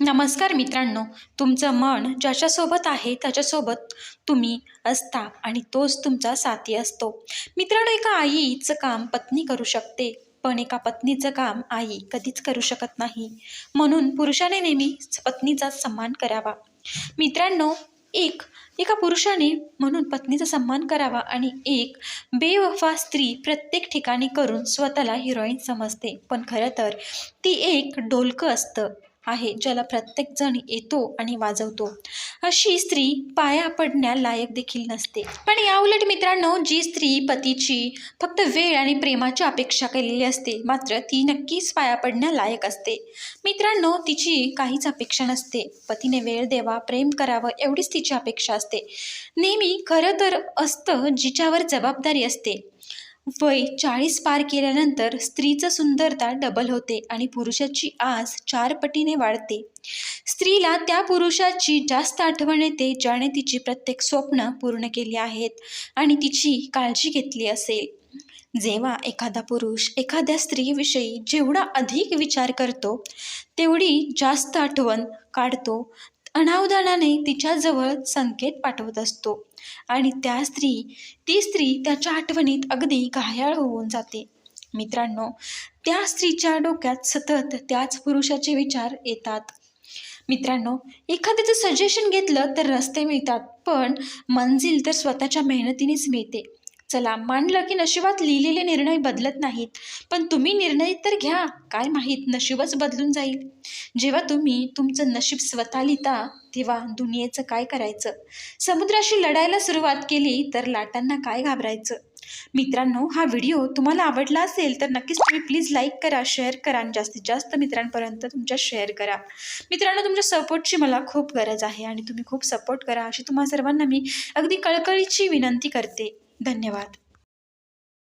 नमस्कार मित्रांनो तुमचं मन ज्याच्यासोबत आहे त्याच्यासोबत तुम्ही असता आणि तोच तुमचा साथी असतो. मित्रांनो एका आईचं काम पत्नी करू शकते पण एका पत्नीचं काम आई कधीच करू शकत नाही. म्हणून पुरुषाने नेहमी पत्नीचा सन्मान करावा. मित्रांनो एक एका पुरुषाने म्हणून पत्नीचा सन्मान करावा आणि एक बेवफा स्त्री प्रत्येक ठिकाणी करून स्वतःला हिरोईन समजते. पण खरं तर ती एक डोलकं असतं. आहे ज्याला प्रत्येकजण येतो आणि वाजवतो. अशी स्त्री पाया पडण्या लायक देखील नसते. पण याउलट मित्रांनो जी स्त्री पतीची फक्त वेळ आणि प्रेमाची अपेक्षा केलेली असते मात्र ती नक्कीच पाया पडण्या लायक असते. मित्रांनो तिची काहीच अपेक्षा नसते. पतीने वेळ द्यावा प्रेम करावं एवढीच तिची अपेक्षा असते. नेहमी खरं तर असतं जिच्यावर जबाबदारी असते. वय चाळीस पार केल्यानंतर स्त्रीचं सुंदरता डबल होते आणि पुरुषाची आस चार पटीने वाढते. स्त्रीला त्या पुरुषाची जास्त आठवण येते ज्याने तिची प्रत्येक स्वप्न पूर्ण केली आहेत आणि तिची काळजी घेतली असेल. जेव्हा एखादा पुरुष एखाद्या स्त्रीविषयी जेवढा अधिक विचार करतो तेवढी जास्त आठवण काढतो अनावधानाने तिच्याजवळ संकेत पाठवत असतो. आणि त्या स्त्री ती स्त्री त्याच्या आठवणीत अगदी घायाळ होऊन जाते. मित्रांनो त्या स्त्रीच्या डोक्यात सतत त्याच पुरुषाचे विचार येतात. मित्रांनो एखाद्याचं सजेशन घेतलं तर रस्ते मिळतात पण मंजिल तर स्वतःच्या मेहनतीनेच मिळते. चला मानलं की नशिबात लिहिलेले निर्णय बदलत नाहीत पण तुम्ही निर्णय तर घ्या काय माहीत नशीबच बदलून जाईल. जेव्हा तुम्ही तुमचं नशीब स्वतः लिहिता तेव्हा दुनियेचं काय करायचं? समुद्राशी लढायला सुरुवात केली तर लाटांना काय घाबरायचं? मित्रांनो हा व्हिडिओ तुम्हाला आवडला असेल तर नक्कीच तुम्ही प्लीज लाईक करा शेअर करा आणि जास्तीत जास्त मित्रांपर्यंत तुमच्या शेअर करा. मित्रांनो तुमच्या सपोर्टची मला खूप गरज आहे आणि तुम्ही खूप सपोर्ट करा अशी तुम्हा सर्वांना मी अगदी कळकळीची विनंती करते. धन्यवाद.